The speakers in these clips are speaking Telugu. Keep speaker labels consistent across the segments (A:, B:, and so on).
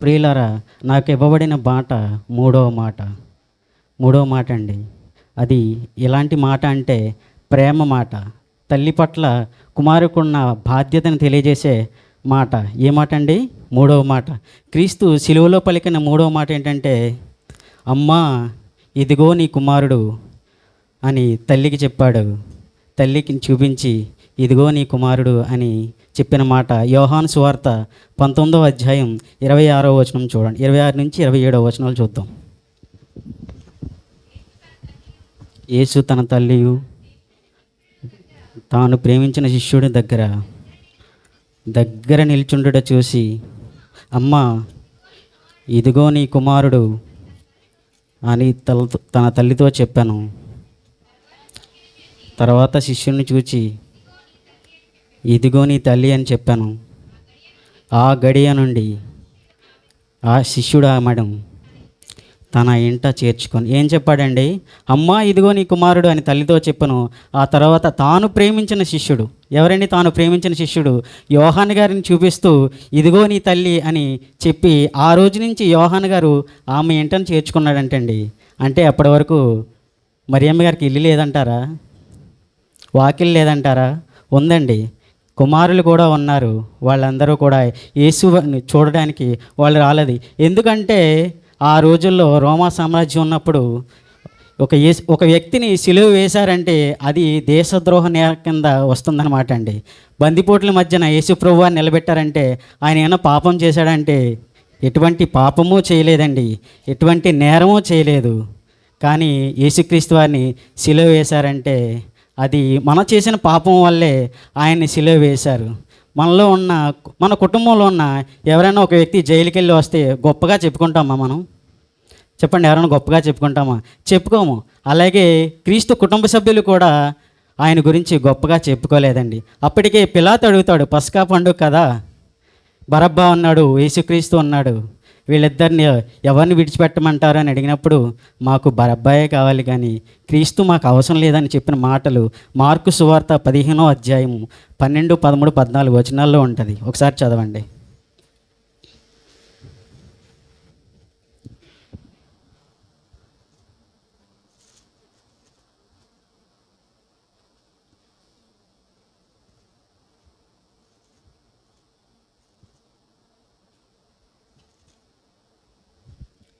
A: ప్రియులరా నాకు ఇవ్వబడిన మాట మూడవ మాట. మూడవ మాట అండి. అది ఎలాంటి మాట అంటే ప్రేమ మాట. తల్లి పట్ల కుమారుకున్న బాధ్యతను తెలియజేసే మాట. ఏ మాట అండి? మూడవ మాట. క్రీస్తు సిలువలో పలికిన మూడవ మాట ఏంటంటే అమ్మా ఇదిగో నీ కుమారుడు అని తల్లికి చెప్పాడు. తల్లికి చూపించి ఇదిగో నీ కుమారుడు అని చెప్పిన మాట. యోహాను సువార్త పంతొమ్మిదవ అధ్యాయం ఇరవై ఆరో వచనం చూడండి. ఇరవై ఆరు నుంచి ఇరవై ఏడవ వచనాలు చూద్దాం. యేసు తన తల్లియు తాను ప్రేమించిన శిష్యుడి దగ్గర దగ్గర నిల్చుండుట చూసి అమ్మ ఇదిగో నీ కుమారుడు అని తల తన తల్లితో చెప్పాను. తర్వాత శిష్యుని చూచి ఇదిగో నీ తల్లి అని చెప్పాను. ఆ గడియ నుండి ఆ శిష్యుడు ఆ మేడం తన ఇంట చేర్చుకొని. ఏం చెప్పాడండి? అమ్మా ఇదిగో నీ కుమారుడు అని తల్లితో చెప్పను. ఆ తర్వాత తాను ప్రేమించిన శిష్యుడు. ఎవరండి తాను ప్రేమించిన శిష్యుడు? యోహాన్ గారిని చూపిస్తూ ఇదిగో నీ తల్లి అని చెప్పి ఆ రోజు నుంచి యోహాన్ గారు ఆమె ఇంటను చేర్చుకున్నాడంటండి. అంటే అప్పటి వరకు మరియమ్మ గారికి ఇల్లు లేదంటారా? వాకిల్ లేదంటారా? ఉందండి. కుమారులు కూడా ఉన్నారు. వాళ్ళందరూ కూడా యేసు చూడడానికి వాళ్ళు రాలేదు. ఎందుకంటే ఆ రోజుల్లో రోమా సామ్రాజ్యం ఉన్నప్పుడు ఒక ఒక వ్యక్తిని సిలువ వేశారంటే అది దేశద్రోహ నేర కింద వస్తుందన్నమాట అండి. బందిపోట్ల మధ్యన యేసు నిలబెట్టారంటే ఆయన ఏమైనా పాపం చేశాడంటే ఎటువంటి పాపము చేయలేదండి. ఎటువంటి నేరము చేయలేదు. కానీ యేసుక్రీస్తు వారిని సిలువ వేశారంటే అది మన చేసిన పాపం వల్లే ఆయన్ని సిలువ వేశారు. మనలో ఉన్న మన కుటుంబంలో ఉన్న ఎవరైనా ఒక వ్యక్తి జైలుకి వెళ్ళి వస్తే గొప్పగా చెప్పుకుంటామా మనం? చెప్పండి ఎవరైనా గొప్పగా చెప్పుకుంటామా? చెప్పుకోము. అలాగే క్రీస్తు కుటుంబ సభ్యులు కూడా ఆయన గురించి గొప్పగా చెప్పుకోలేదండి. అప్పటికే పిలాత్ అడుగుతాడు పస్కా పండుగ కదా? బరబ్బా ఉన్నాడు యేసుక్రీస్తు ఉన్నాడు. వీళ్ళిద్దరిని ఎవరిని విడిచిపెట్టమంటారు అని అడిగినప్పుడు మాకు బరబ్బాయే కావాలి కానీ క్రీస్తు మాకు అవసరం లేదని చెప్పిన మాటలు మార్కు సువార్త పదిహేనో అధ్యాయము పన్నెండు పదమూడు పద్నాలుగు వచనాల్లో ఉంటుంది. ఒకసారి చదవండి.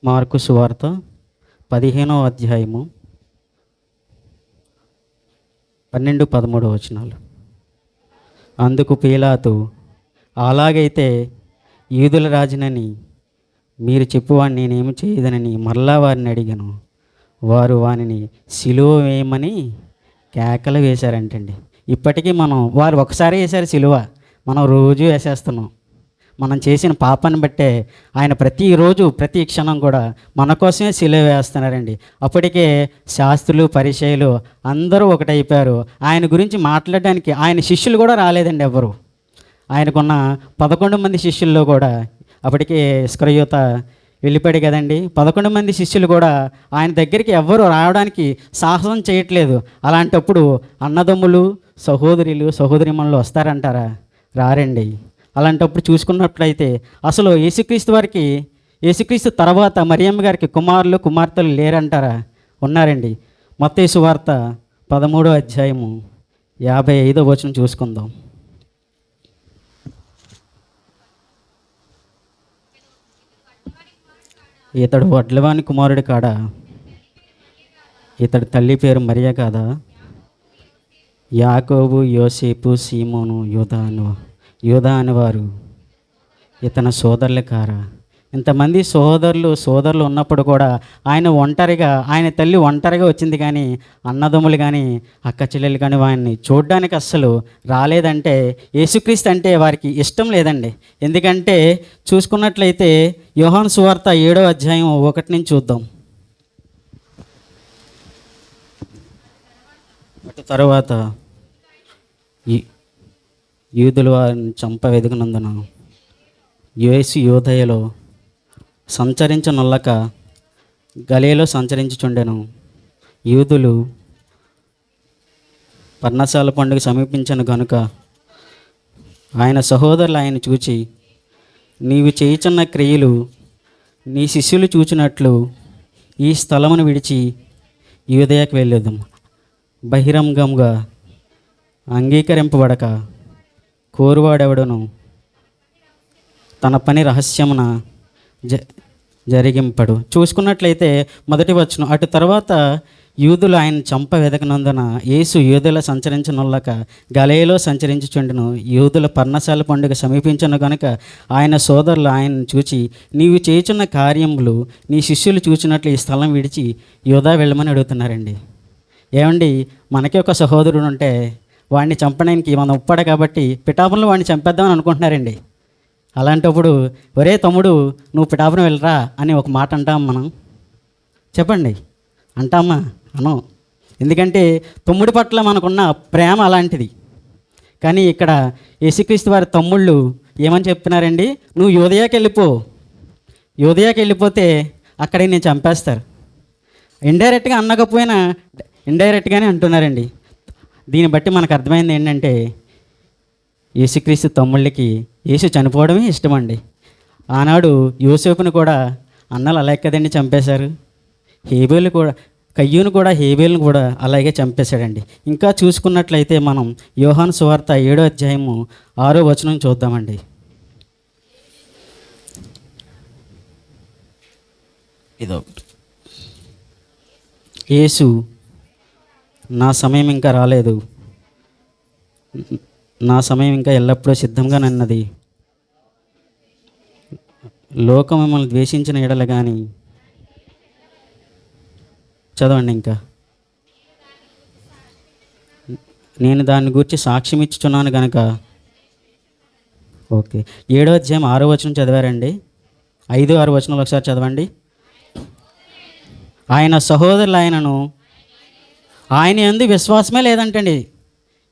A: మార్కు సువార్త పదిహేనో అధ్యాయము పన్నెండు పదమూడు వచనాలు. అందుకు పీలాతు అలాగైతే యూదుల రాజునని మీరు చెప్పువాడిని నేనేమి చేయదనని మరలా వారిని అడిగాను. వారు వానిని సిలువ వేయమని కేకలు వేశారంటండి. ఇప్పటికీ మనం వారు ఒకసారి వేశారు సిలువ. మనం రోజు వేసేస్తున్నాం. మనం చేసిన పాపాన్ని బట్టే ఆయన ప్రతిరోజు ప్రతి క్షణం కూడా మన కోసమే సిలువ వేస్తున్నారండి. అప్పటికే శాస్త్రులు పరిచయలు అందరూ ఒకటైపోయారు. ఆయన గురించి మాట్లాడడానికి ఆయన శిష్యులు కూడా రాలేదండి ఎవరు ఆయనకున్న పదకొండు మంది శిష్యుల్లో కూడా అప్పటికే స్క్రయోత వెళ్ళిపోయాడు కదండి. పదకొండు మంది శిష్యులు కూడా ఆయన దగ్గరికి ఎవ్వరూ రావడానికి సాహసం చేయట్లేదు. అలాంటప్పుడు అన్నదమ్ములు సహోదరులు సహోదరిమణులు వస్తారంటారా? రారండి. అలాంటప్పుడు చూసుకున్నట్లయితే అసలు యేసుక్రీస్తు వారికి యేసుక్రీస్తు తర్వాత మరియమ్మ గారికి కుమారులు కుమార్తెలు లేరంటారా? ఉన్నారండి. మత్తయి వార్త పదమూడో అధ్యాయము యాభై ఐదో వచనం చూసుకుందాం. ఇతడు వడ్లవాని కుమారుడు కాడా? ఇతడు తల్లి పేరు మరియా కాదా? యాకోబు యోసేపు సీమోను యోధా యోధా అనేవారు. ఇతని సోదరుల కారా. ఇంతమంది సోదరులు సోదరులు ఉన్నప్పుడు కూడా ఆయన ఒంటరిగా ఆయన తల్లి ఒంటరిగా వచ్చింది కానీ అన్నదమ్ములు కానీ అక్క చెల్లెలు కానీ వారిని చూడడానికి అస్సలు రాలేదంటే యేసుక్రీస్తు అంటే వారికి ఇష్టం లేదండి. ఎందుకంటే చూసుకున్నట్లయితే యోహాన్ సువార్త ఏడో అధ్యాయం ఒకటి నుంచి చూద్దాం. తర్వాత యూదులు వారిని చంప వెదిగినందున యేసు యోధయలో సంచరించనొల్లక గలేలో సంచరించుచుండెను. యూదులు పర్ణశాల పండుగ సమీపించను గనుక ఆయన సహోదరులు ఆయన చూచి నీవు చేయుచున్న క్రియలు నీ శిష్యులు చూచినట్లు ఈ స్థలమును విడిచి యూదయకు వెళ్ళేదాం బహిరంగంగా అంగీకరింపబడక కోరువాడెవడను? తన పని రహస్యమున జ జరిగింపడు. చూసుకున్నట్లయితే మొదటి వచ్చును అటు తర్వాత యూదులు ఆయన చంప వెదకనందున యేసు యూదుల సంచరించనుల్లక గలయలో సంచరించుచుండెను. యూదుల పర్ణశాల పండుగ సమీపించను గనుక ఆయన సోదరులు ఆయన చూచి నీవు చేయుచున్న కార్యములు నీ శిష్యులు చూచినట్లు ఈ స్థలం విడిచి యూదా వెళ్ళమని అడుగుతున్నారండి. ఏమండి మనకి ఒక సహోదరుడు ఉంటే వాడిని చంపడానికి మనం ఉప్పాడు కాబట్టి పిఠాపురంలో వాడిని చంపేద్దామని అనుకుంటున్నారండి. అలాంటప్పుడు ఒరే తమ్ముడు నువ్వు పిఠాపురం వెళ్ళరా అని ఒక మాట అంటాం మనం. చెప్పండి. అంటామా? అనం. ఎందుకంటే తమ్ముడి పట్ల మనకున్న ప్రేమ అలాంటిది. కానీ ఇక్కడ యేసుక్రీస్తు వారి తమ్ముళ్ళు ఏమని చెప్తున్నారండి? నువ్వు యోదయాకి వెళ్ళిపో. యోదయాకి వెళ్ళిపోతే అక్కడే నేను చంపేస్తారు. ఇండైరెక్ట్గా అన్నకపోయినా ఇండైరెక్ట్గానే అంటున్నారండి. దీన్ని బట్టి మనకు అర్థమైంది ఏంటంటే యేసుక్రీస్తు తమ్ముళ్ళకి యేసు చనిపోవడమే ఇష్టమండి. ఆనాడు యోసేపుని కూడా అన్నలు అలాగే కదండి చంపేశారు. హేబేలు కూడా కయ్యూను కూడా హేబేలును కూడా అలాగే చంపేశాడండి. ఇంకా చూసుకున్నట్లయితే మనం యోహాను సువార్త ఏడో అధ్యాయము ఆరో వచనం చూద్దామండి. ఇదొకటి యేసు నా సమయం ఇంకా రాలేదు. నా సమయం ఇంకా ఎల్లప్పుడూ సిద్ధంగా నన్నది లోకం మిమ్మల్ని ద్వేషించిన ఎడల కానీ చదవండి ఇంకా. నేను దాని గురించి సాక్ష్యం ఇచ్చుచున్నాను కనుక ఓకే. ఏడో అధ్యాయం ఆరో వచనం చదివారండి. ఐదు ఆరు వచనాలు ఒకసారి చదవండి. ఆయన సహోదరులు ఆయనను ఆయన ఎందు విశ్వాసమే లేదంటండి.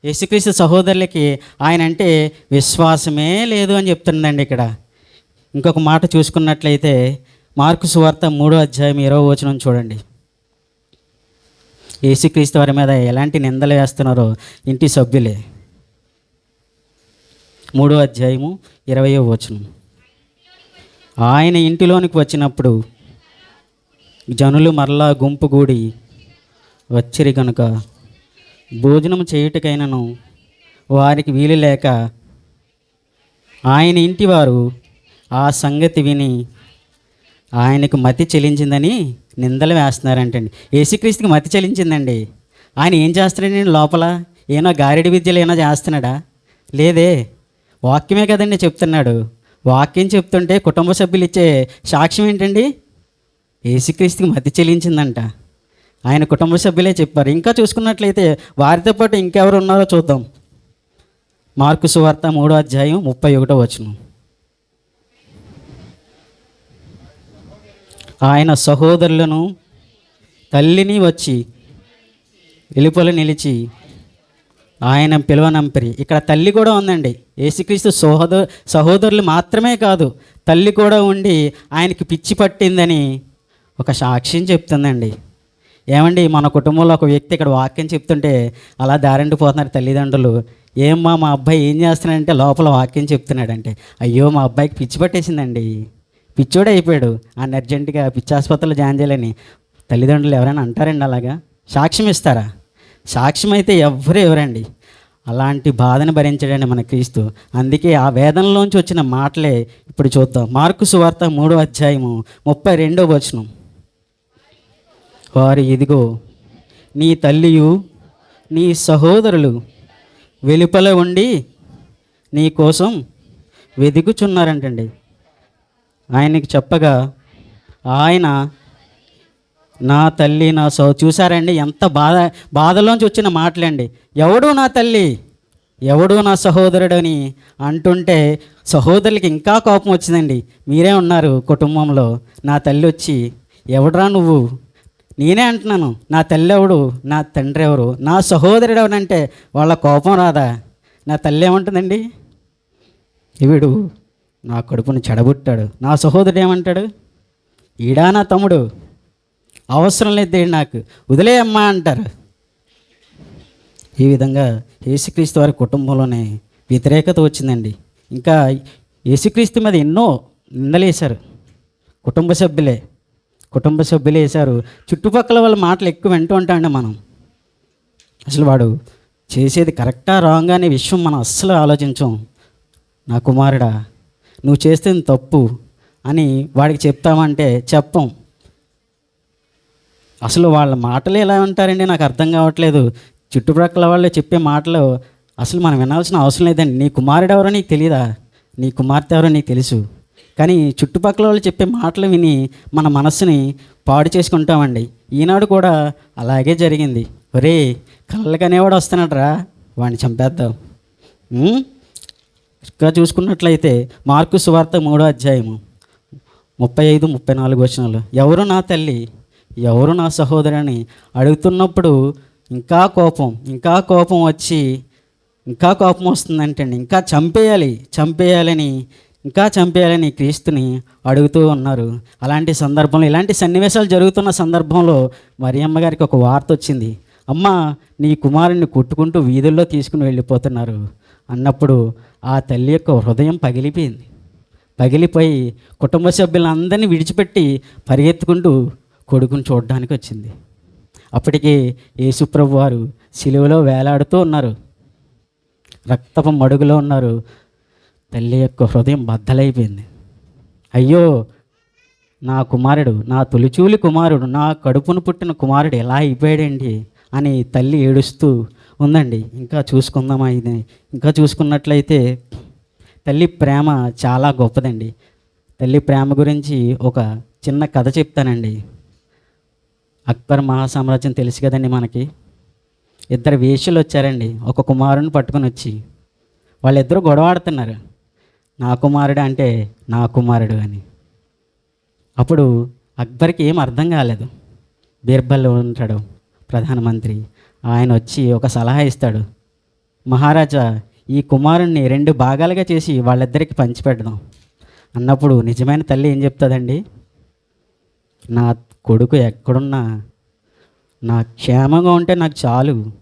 A: యేసుక్రీస్తు సహోదరులకి ఆయన అంటే విశ్వాసమే లేదు అని చెప్తుందండి ఇక్కడ. ఇంకొక మాట చూసుకున్నట్లయితే మార్కు సువార్త మూడో అధ్యాయం ఇరవై వచనం చూడండి. యేసుక్రీస్తు వారి మీద ఎలాంటి నిందలు వేస్తున్నారో ఇంటి సభ్యులే. మూడో అధ్యాయము ఇరవయో వచనం. ఆయన ఇంటిలోనికి వచ్చినప్పుడు జనులు మరలా గుంపుగూడి వచ్చిరి కనుక భోజనం చేయుటకైనను వారికి వీలు లేక ఆయన ఇంటివారు ఆ సంగతి విని ఆయనకు మతి చెల్లించిందని నిందలు వేస్తున్నారంటండి. యేసుక్రీస్తుకి మతి చెల్లించిందండి ఆయన ఏం చేస్తున్నాడండి లోపల? ఏమో గారెడి విద్యలు ఏమో చేస్తున్నాడా? లేదే. వాక్యమే కదండి చెప్తున్నాడు. వాక్యం చెప్తుంటే కుటుంబ సభ్యులు ఇచ్చే సాక్ష్యం ఏంటండి? యేసుక్రీస్తుకి మతి చెల్లించిందంట ఆయన కుటుంబ సభ్యులే చెప్పారు. ఇంకా చూసుకున్నట్లయితే వారితో పాటు ఇంకెవరు ఉన్నారో చూద్దాం. మార్కు సువార్త మూడో అధ్యాయం ముప్పై ఒకటో వచనం. ఆయన సహోదరులను తల్లిని వచ్చి వెలుపల నిలిచి ఆయన పిలువనంపరి ఇక్కడ తల్లి కూడా ఉందండి. యేసుక్రీస్తు సహోదరు సహోదరులు మాత్రమే కాదు తల్లి కూడా ఉండి ఆయనకి పిచ్చి పట్టిందని ఒక సాక్ష్యం చెప్తుందండి. ఏమండి మన కుటుంబంలో ఒక వ్యక్తి ఇక్కడ వాక్యం చెప్తుంటే అలా దారిండిపోతున్నారు తల్లిదండ్రులు. ఏమ్మా మా అబ్బాయి ఏం చేస్తున్నాడంటే లోపల వాక్యం చెప్తున్నాడంటే అయ్యో మా అబ్బాయికి పిచ్చి పట్టేసిందండి. పిచ్చోడే అయిపోయాడు. ఆయన అర్జెంటుగా పిచ్చి ఆసుపత్రిలో జాయిన్ చేయాలని తల్లిదండ్రులు ఎవరైనా అంటారండి అలాగా? సాక్ష్యం ఇస్తారా? సాక్ష్యం అయితే ఎవ్వరు ఎవరండి అలాంటి బాధను భరించడండి మన క్రీస్తు. అందుకే ఆ వేదనలోంచి వచ్చిన మాటలే ఇప్పుడు చూద్దాం. మార్కు సువార్త మూడో అధ్యాయము ముప్పై రెండో వచనం. వారి ఇదిగో నీ తల్లియు నీ సహోదరులు వెలుపల ఉండి నీ కోసం వెదుకుచున్నారంటండి ఆయనకి చెప్పగా ఆయన నా తల్లి నా సో చూసారండి ఎంత బాధ బాధలోంచి వచ్చిన మాటలండి. ఎవడు నా తల్లి? ఎవడు నా సహోదరుడని అంటుంటే సహోదరులకి ఇంకా కోపం వచ్చిందండి. మీరే ఉన్నారు కుటుంబంలో నా తల్లి వచ్చి ఎవడురా నువ్వు? నేనే అంటున్నాను నా తల్లి ఎవడు నా తండ్రి ఎవరు నా సహోదరుడు ఎవడంటే వాళ్ళ కోపం రాదా? నా తల్లి ఏమంటుందండి? వీడు నా కడుపును చెడబుట్టాడు నా సహోదరుడు ఏమంటాడు? ఈడా నా తమ్ముడు అవసరం లేదు నాకు వదిలే అమ్మా అంటారు. ఈ విధంగా యేసుక్రీస్తు వారి కుటుంబంలోనే వ్యతిరేకత వచ్చిందండి. ఇంకా యేసుక్రీస్తు మీద ఎన్నో నిందలేశారు కుటుంబ సభ్యులే. కుటుంబ సభ్యులు వేశారు చుట్టుపక్కల వాళ్ళ మాటలు ఎక్కువ వింటూ ఉంటామండి మనం. అసలు వాడు చేసేది కరెక్టా రాంగా అనే విషయం మనం అస్సలు ఆలోచించం. నా కుమారుడా నువ్వు చేస్తుంది తప్పు అని వాడికి చెప్తామంటే చెప్పం. అసలు వాళ్ళ మాటలు ఎలా ఉంటారండి నాకు అర్థం కావట్లేదు. చుట్టుప్రక్కల వాళ్ళు చెప్పే మాటలు అసలు మనం వినాల్సిన అవసరం లేదండి. నీ కుమారుడు ఎవరో నీకు తెలియదా నీ కుమార్తె ఎవరో నీకు తెలుసు? కానీ చుట్టుపక్కల వాళ్ళు చెప్పే మాటలు విని మన మనస్సుని పాడు చేసుకుంటామండి. ఈనాడు కూడా అలాగే జరిగింది. ఒరే కళ్ళకి కనేవాడు వస్తున్నాడరా వాడిని చంపేద్దాం. ఇంకా చూసుకున్నట్లయితే మార్కు సువార్త మూడో అధ్యాయము ముప్పై ఐదు ముప్పై నాలుగు వచనాలు. ఎవరు నా తల్లి? ఎవరు నా సహోదరుని అడుగుతున్నప్పుడు ఇంకా కోపం ఇంకా కోపం వచ్చి ఇంకా కోపం వస్తుందంటండి. ఇంకా చంపేయాలి చంపేయాలని ఇంకా చంపేయాలని క్రీస్తుని అడుగుతూ ఉన్నారు. అలాంటి సందర్భంలో ఇలాంటి సన్నివేశాలు జరుగుతున్న సందర్భంలో మరియమ్మ గారికి ఒక వార్త వచ్చింది. అమ్మ నీ కుమారుణ్ణి కొట్టుకుంటూ వీధుల్లో తీసుకుని వెళ్ళిపోతున్నారు. అన్నప్పుడు ఆ తల్లి యొక్క హృదయం పగిలిపోయింది. పగిలిపోయి కుటుంబ సభ్యులందరినీ విడిచిపెట్టి పరిగెత్తుకుంటూ కొడుకుని చూడడానికి వచ్చింది. అప్పటికే యేసుప్రభు వారు సిలువలో వేలాడుతూ ఉన్నారు. రక్తపు మడుగులో ఉన్నారు. తల్లి యొక్క హృదయం బద్దలైపోయింది. అయ్యో నా కుమారుడు నా తొలిచూలి కుమారుడు నా కడుపును పుట్టిన కుమారుడు ఎలా అయిపోయాడండి అని తల్లి ఏడుస్తూ ఉందండి. ఇంకా చూసుకుందామా ఇది? ఇంకా చూసుకున్నట్లయితే తల్లి ప్రేమ చాలా గొప్పదండి. తల్లి ప్రేమ గురించి ఒక చిన్న కథ చెప్తానండి. అక్బర్ మహాసామ్రాజ్యం తెలుసు కదండి మనకి. ఇద్దరు వేషులు వచ్చారండి. ఒక కుమారుని పట్టుకొని వచ్చి. వాళ్ళిద్దరూ గొడవ ఆడుతున్నారు. నా కుమారుడు అంటే నా కుమారుడు అని. అప్పుడు అక్బర్కి ఏం అర్థం కాలేదు. బీర్బల్ ఉంటాడు ప్రధానమంత్రి. ఆయన వచ్చి ఒక సలహా ఇస్తాడు. మహారాజా ఈ కుమారుణ్ణి రెండు భాగాలుగా చేసి వాళ్ళిద్దరికి పంచిపెడదాం. అన్నప్పుడు నిజమైన తల్లి ఏం చెప్తుందండి? నా కొడుకు ఎక్కడున్నా నా క్షేమంగా ఉంటే నాకు చాలు.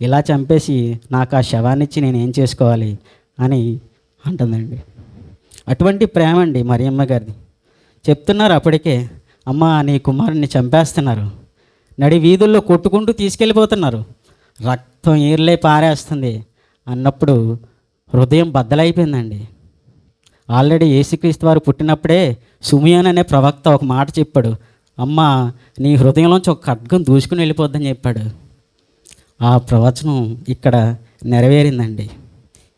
A: ఇలా చంపేసి నాకు ఆ శవాన్ని ఇచ్చి నేను ఏం చేసుకోవాలి అని అంటుందండి. అటువంటి ప్రేమ అండి మరియమ్మ గారిది. చెప్తున్నారు అప్పటికే అమ్మ నీ కుమారుని చంపేస్తున్నారు. నడి వీధుల్లో కొట్టుకుంటూ తీసుకెళ్ళిపోతున్నారు. రక్తం ఏర్లే పారేస్తుంది. అన్నప్పుడు హృదయం బద్దలైపోయిందండి. ఆల్రెడీ ఏసుక్రీస్తు వారు పుట్టినప్పుడే సుమియోన్ అనే ప్రవక్త ఒక మాట చెప్పాడు. అమ్మ నీ హృదయంలోంచి ఒక ఖడ్గం దూసుకుని వెళ్ళిపోద్దని చెప్పాడు. ఆ ప్రవచనం ఇక్కడ నెరవేరిందండి.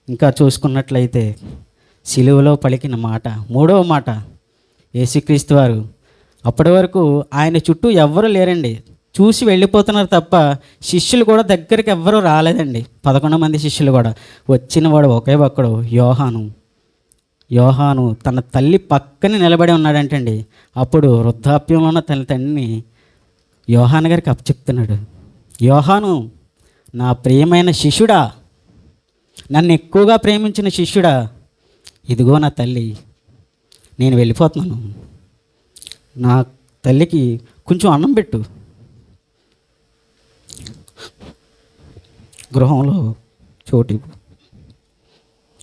A: ఇంకా చూసుకున్నట్లయితే సిలువలో పలికిన మాట. మూడవ మాట యేసుక్రీస్తు వారు అప్పటి వరకు ఆయన చుట్టూ ఎవ్వరూ లేరండి. చూసి వెళ్ళిపోతున్నారు తప్ప శిష్యులు కూడా దగ్గరికి ఎవ్వరూ రాలేదండి. పదకొండు మంది శిష్యులు కూడా. వచ్చిన వాడు ఒకే ఒక్కడు యోహాను. యోహాను తన తల్లి పక్కన నిలబడి ఉన్నాడంటండి. అప్పుడు వృద్ధాప్యంలో ఉన్న తన తండ్రిని యోహాన్ గారికి అప్పచెప్తున్నాడు. యోహాను నా ప్రియమైన శిష్యుడా నన్ను ఎక్కువగా ప్రేమించిన శిష్యుడా ఇదిగో నా తల్లి నేను వెళ్ళిపోతున్నాను. నా తల్లికి కొంచెం అన్నం పెట్టు. గృహంలో చోటు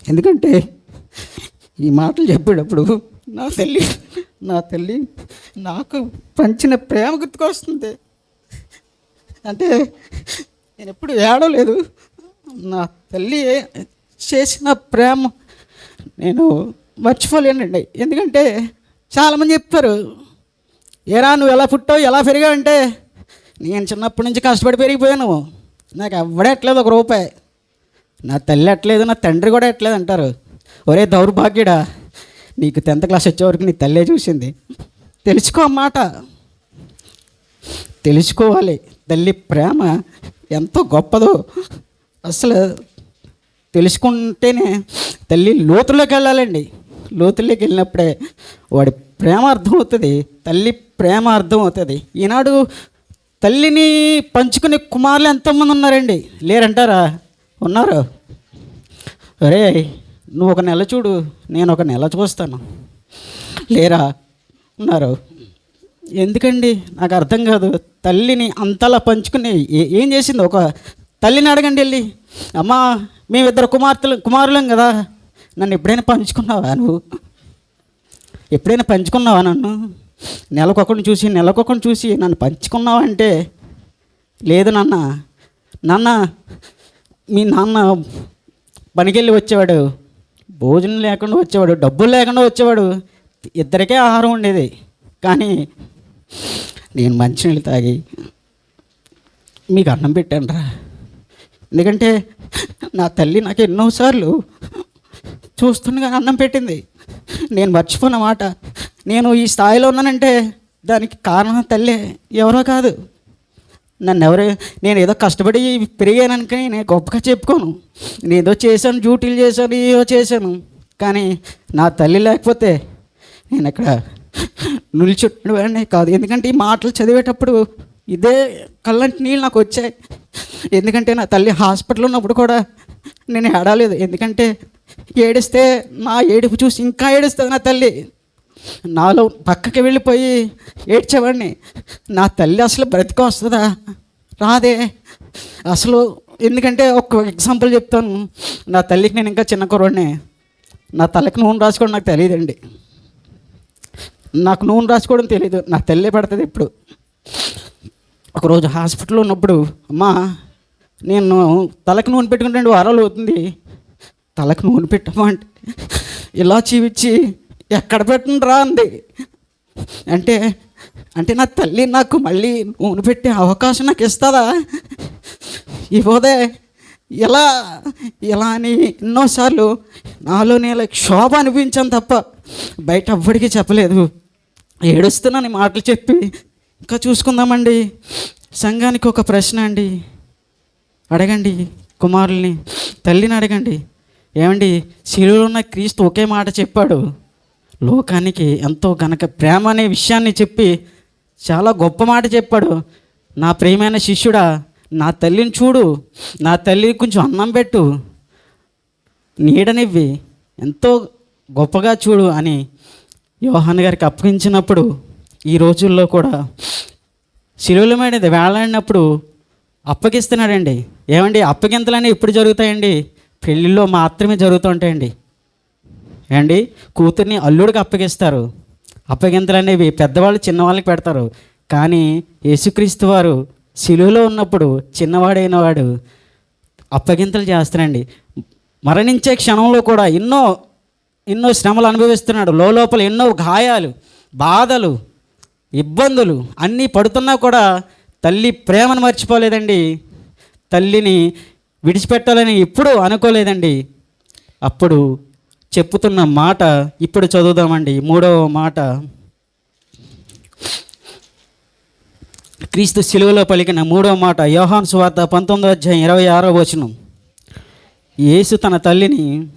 A: ఎందుకంటే ఈ మాటలు చెప్పేటప్పుడు నా తల్లి నా తల్లి నాకు పంచిన ప్రేమ గుర్తుకొస్తుంది. అంటే నేను ఎప్పుడు ఏడవలేదు. నా తల్లి చేసిన ప్రేమ నేను మర్చిపోలేనండి. ఎందుకంటే చాలామంది చెప్తారు ఏరా నువ్వు ఎలా పుట్టావు ఎలా పెరిగావు? అంటే నేను చిన్నప్పటి నుంచి కష్టపడి పెరిగిపోయాను. నాకు ఎవ్వడెట్లేదు ఒక రూపాయి. నా తల్లి ఎట్లేదు నా తండ్రి కూడా ఎట్లేదు అంటారు. ఒరే దౌర్భాగ్యుడా నీకు టెన్త్ క్లాస్ వచ్చే వరకు నీ తల్లే చూసింది. తెలుసుకో అన్నమాట తెలుసుకోవాలి. తల్లి ప్రేమ ఎంతో గొప్పదో. అసలు తెలుసుకుంటేనే తల్లి లోతులోకి వెళ్ళాలండి. లోతుల్లోకి వెళ్ళినప్పుడే వాడి ప్రేమ అర్థమవుతుంది తల్లి ప్రేమ అర్థమవుతుంది. ఈనాడు తల్లిని పంచుకునే కుమారులు ఎంతోమంది ఉన్నారండి. లేరంటారా? ఉన్నారు? అరే నువ్వు ఒక నెల చూడు నేను ఒక నెల చూస్తాను. లేరా? ఉన్నారు. ఎందుకండి? నాకు అర్థం కాదు. తల్లిని అంతలా పంచుకుని ఏ- ఏం చేసింది? ఒక తల్లిని అడగండి వెళ్ళి. అమ్మా మేమిద్దరు కుమార్తెలు కుమారులం కదా. నన్ను ఎప్పుడైనా పంచుకున్నావా నువ్వు? ఎప్పుడైనా పంచుకున్నావా నన్ను? నెలకొకరిని చూసి నెలకొకరిని చూసి నన్ను పంచుకున్నావా అంటే లేదు నాన్న. నాన్న మీ నాన్న పనికెళ్ళి వచ్చేవాడు. భోజనం లేకుండా వచ్చేవాడు డబ్బులు లేకుండా వచ్చేవాడు. ఇద్దరికే ఆహారం ఉండేది. కానీ నేను మంచినీళ్ళు తాగి మీకు అన్నం పెట్టాను రా ఎందుకంటే నా తల్లి నాకు ఎన్నోసార్లు చూస్తుండగా అన్నం పెట్టింది. నేను మర్చిపోయిన మాట. నేను ఈ స్థాయిలో ఉన్నానంటే దానికి కారణం తల్లే ఎవరో కాదు. నన్ను ఎవరు నేను ఏదో కష్టపడి పెరిగాననుకని నేను గొప్పగా చెప్పుకోను. నేను ఏదో చేశాను డ్యూటీలు చేశాను ఏదో చేశాను. కానీ నా తల్లి లేకపోతే నేను అక్కడ నిల్చుండేవాడిని కాదు. ఎందుకంటే ఈ మాటలు చదివేటప్పుడు ఇదే కళ్ళంటి నీళ్ళు నాకు వచ్చాయి. ఎందుకంటే నా తల్లి హాస్పిటల్ ఉన్నప్పుడు కూడా నేను ఏడలేదు ఎందుకంటే ఏడిస్తే నా ఏడుపు చూసి ఇంకా ఏడుస్తుంది నా తల్లి. నాలో పక్కకి వెళ్ళిపోయి ఏడ్చేవాడిని. నా తల్లి అసలు బ్రతికి వస్తుందా? రాదే. అసలు ఎందుకంటే ఒక ఎగ్జాంపుల్ చెప్తాను. నా తల్లికి నేను ఇంకా చిన్న కుర్రోడిని. నా తల్లికి నూనె రాసుకోవడం నాకు తెలియదండి. నాకు నూనె రాసుకోవడం తెలియదు నా తల్లి పడుతుంది ఇప్పుడు. ఒకరోజు హాస్పిటల్లో ఉన్నప్పుడు అమ్మా నేను తలకు నూనె పెట్టుకుని రెండు వారాలు అవుతుంది. తలకు నూనె పెట్టమా అంటే ఇలా చూపించి ఎక్కడ పెట్టండిరా అంది. అంటే అంటే నా తల్లి నాకు మళ్ళీ నూనె పెట్టే అవకాశం నాకు ఇస్తుందా? ఇవ్వదే ఇలా ఇలా అని ఎన్నోసార్లు నాలో నేను క్షోభ అనిపించాను తప్ప బయట ఎవ్వడికి చెప్పలేదు. ఏడుస్తున్నాను ఈ మాటలు చెప్పి ఇంకా చూసుకుందామండి. సంఘానికి ఒక ప్రశ్న అండి. అడగండి కుమారుల్ని. తల్లిని అడగండి. ఏమండి? శిలువలో ఉన్న క్రీస్తు ఒకే మాట చెప్పాడు. లోకానికి ఎంతో గనక ప్రేమ అనే విషయాన్ని చెప్పి చాలా గొప్ప మాట చెప్పాడు. నా ప్రియమైన శిష్యుడా నా తల్లిని చూడు. నా తల్లిని కొంచెం అన్నం పెట్టు. నీడనివ్వి. ఎంతో గొప్పగా చూడు అని యోహాన్ గారికి అప్పగించినప్పుడు ఈ రోజుల్లో కూడా శిలువల మీద వేలాడినప్పుడు అప్పగిస్తున్నాడండి. ఏమండి? అప్పగింతలన్నీ ఎప్పుడు జరుగుతాయండి. పెళ్ళిళ్ళు మాత్రమే జరుగుతుంటాయండి. ఏమండి కూతుర్ని అల్లుడికి అప్పగిస్తారు. అప్పగింతలు అనేవి పెద్దవాళ్ళు చిన్నవాళ్ళకి పెడతారు. కానీ యేసుక్రీస్తు వారు శిలువలో ఉన్నప్పుడు చిన్నవాడైన వాడు అప్పగింతలు చేస్తానండి మరణించే క్షణంలో కూడా ఎన్నో ఎన్నో శ్రమలు అనుభవిస్తున్నాడు. లోపల ఎన్నో గాయాలు బాధలు ఇబ్బందులు అన్నీ పడుతున్నా కూడా తల్లి ప్రేమను మర్చిపోలేదండి. తల్లిని విడిచిపెట్టాలని ఎప్పుడూ అనుకోలేదండి. అప్పుడు చెప్పుతున్న మాట ఇప్పుడు చదువుదామండి. మూడవ మాట. క్రీస్తు శిలువలో పలికిన మూడవ మాట యోహాన్ సువార్త పంతొమ్మిదో అధ్యాయం ఇరవై ఆరో వచనం. యేసు తన తల్లిని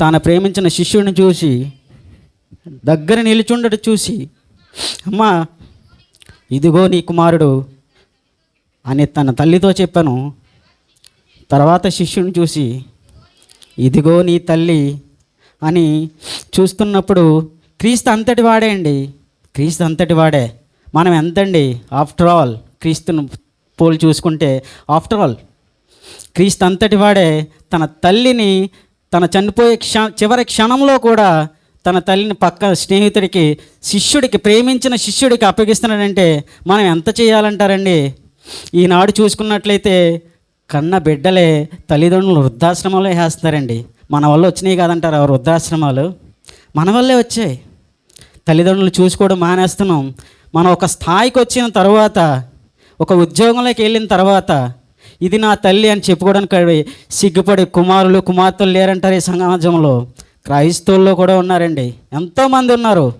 A: తాను ప్రేమించిన శిష్యుడిని చూసి దగ్గర నిలుచుండట చూసి అమ్మా ఇదిగో నీ కుమారుడు అని తన తల్లితో చెప్పాను. తర్వాత శిష్యుని చూసి ఇదిగో నీ తల్లి అని చూస్తున్నప్పుడు క్రీస్తు అంతటి వాడే అండి. క్రీస్తు అంతటి వాడే. మనం ఎంతండి? ఆఫ్టర్ ఆల్ క్రీస్తును పోలు చూసుకుంటే ఆఫ్టర్ ఆల్ క్రీస్తు అంతటి వాడే. తన తల్లిని తన చనిపోయే క్ష చివరి క్షణంలో కూడా తన తల్లిని పక్క స్నేహితుడికి శిష్యుడికి ప్రేమించిన శిష్యుడికి అప్పగిస్తున్నాడంటే మనం ఎంత చేయాలంటారండి? ఈనాడు చూసుకున్నట్లయితే కన్న బిడ్డలే తల్లిదండ్రులు వృద్ధాశ్రమంలో వేస్తారండి మన వల్ల వచ్చినాయి కాదంటారు ఆ వృద్ధాశ్రమాలు? మన వల్లే వచ్చాయి. తల్లిదండ్రులు చూసుకోవడం మానేస్తున్నాం. మనం ఒక స్థాయికి వచ్చిన తర్వాత ఒక ఉద్యోగంలోకి వెళ్ళిన తర్వాత ఇది నా తల్లి అని చెప్పుకోవడానికి సిగ్గుపడే కుమారులు కుమార్తెలు లేరంటారు ఈ సమాజంలో. క్రైస్తవుల్లో కూడా ఉన్నారండి. ఎంతోమంది ఉన్నారు.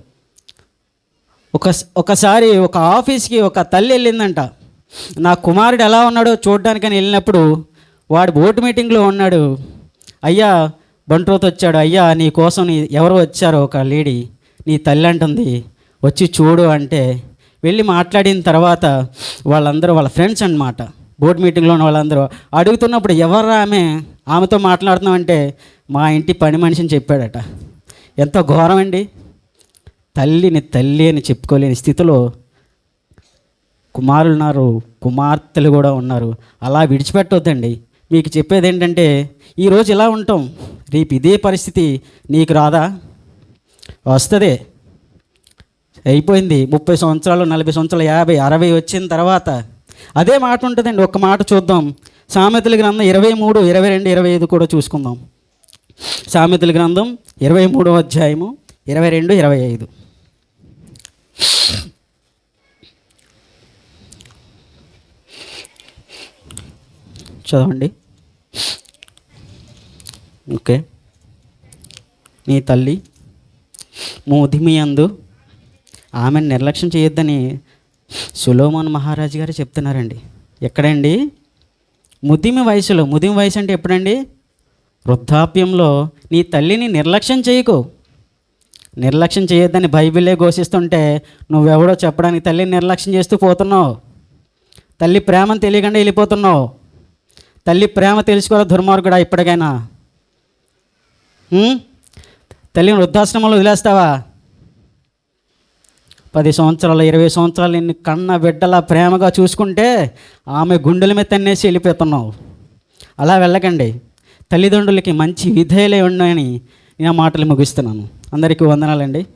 A: ఒక ఒకసారి ఒక ఆఫీస్కి ఒక తల్లి వెళ్ళిందంట. నా కుమారుడు ఎలా ఉన్నాడో చూడడానికని వెళ్ళినప్పుడు వాడు బోర్డు మీటింగ్లో ఉన్నాడు. అయ్యా బంట్రోత్ వచ్చాడు. అయ్యా నీ కోసం నీ ఎవరు వచ్చారో ఒక లేడీ నీ తల్లి అంటుంది. వచ్చి చూడు అంటే వెళ్ళి మాట్లాడిన తర్వాత వాళ్ళందరూ వాళ్ళ ఫ్రెండ్స్ అనమాట బోర్డు మీటింగ్లో ఉన్న వాళ్ళందరూ అడుగుతున్నప్పుడు ఎవరు ఆమె? ఆమెతో మాట్లాడుతున్నామంటే మా ఇంటి పని మనిషిని చెప్పాడట. ఎంత ఘోరం అండి తల్లిని తల్లి అని చెప్పుకోలేని స్థితిలో కుమారులు ఉన్నారు కుమార్తెలు కూడా ఉన్నారు. అలా విడిచిపెట్టొద్దండి. మీకు చెప్పేది ఏంటంటే ఈరోజు ఇలా ఉంటాం. రేపు ఇదే పరిస్థితి. నీకు రాదా? వస్తుంది. అయిపోయింది. ముప్పై సంవత్సరాలు నలభై సంవత్సరాలు యాభై అరవై వచ్చిన తర్వాత అదే మాట ఉంటుందండి. ఒక మాట చూద్దాం. సామెతల గ్రంథం ఇరవై మూడు ఇరవై రెండు ఇరవై ఐదు కూడా చూసుకుందాం. సామెతల గ్రంథం ఇరవై మూడో అధ్యాయము ఇరవై రెండు ఇరవై ఐదు. చదవండి. ఓకే. నీ తల్లి మోదిమి అందు ఆమెను నిర్లక్ష్యం చేయొద్దని సులోమన్ మహారాజు గారు చెప్తున్నారండి. ఎక్కడండి? ముదిమి వయసులో. ముదిమి వయసు అంటే ఎప్పుడండి? వృద్ధాప్యంలో నీ తల్లిని నిర్లక్ష్యం చేయకు. నిర్లక్ష్యం చేయొద్దని బైబిలే ఘోషిస్తుంటే నువ్వెవడో చెప్పడానికి తల్లిని నిర్లక్ష్యం చేస్తూ పోతున్నావు. తల్లి ప్రేమను తెలియకుండా వెళ్ళిపోతున్నావు. తల్లి ప్రేమ తెలుసుకోవాలి దుర్మార్గుడా ఇప్పటికైనా? తల్లిని వృద్ధాశ్రమంలో వదిలేస్తావా? పది సంవత్సరాలు ఇరవై సంవత్సరాలు నిన్ను కన్న బిడ్డలా ప్రేమగా చూసుకుంటే ఆమె గుండెల మీద తన్నేసి వెళ్ళిపోతున్నావు. అలా వెళ్ళకండి. తల్లిదండ్రులకి మంచి విధేయులై ఉన్నాయని నేను మాటలు ముగిస్తున్నాను. అందరికీ వందనాలండి.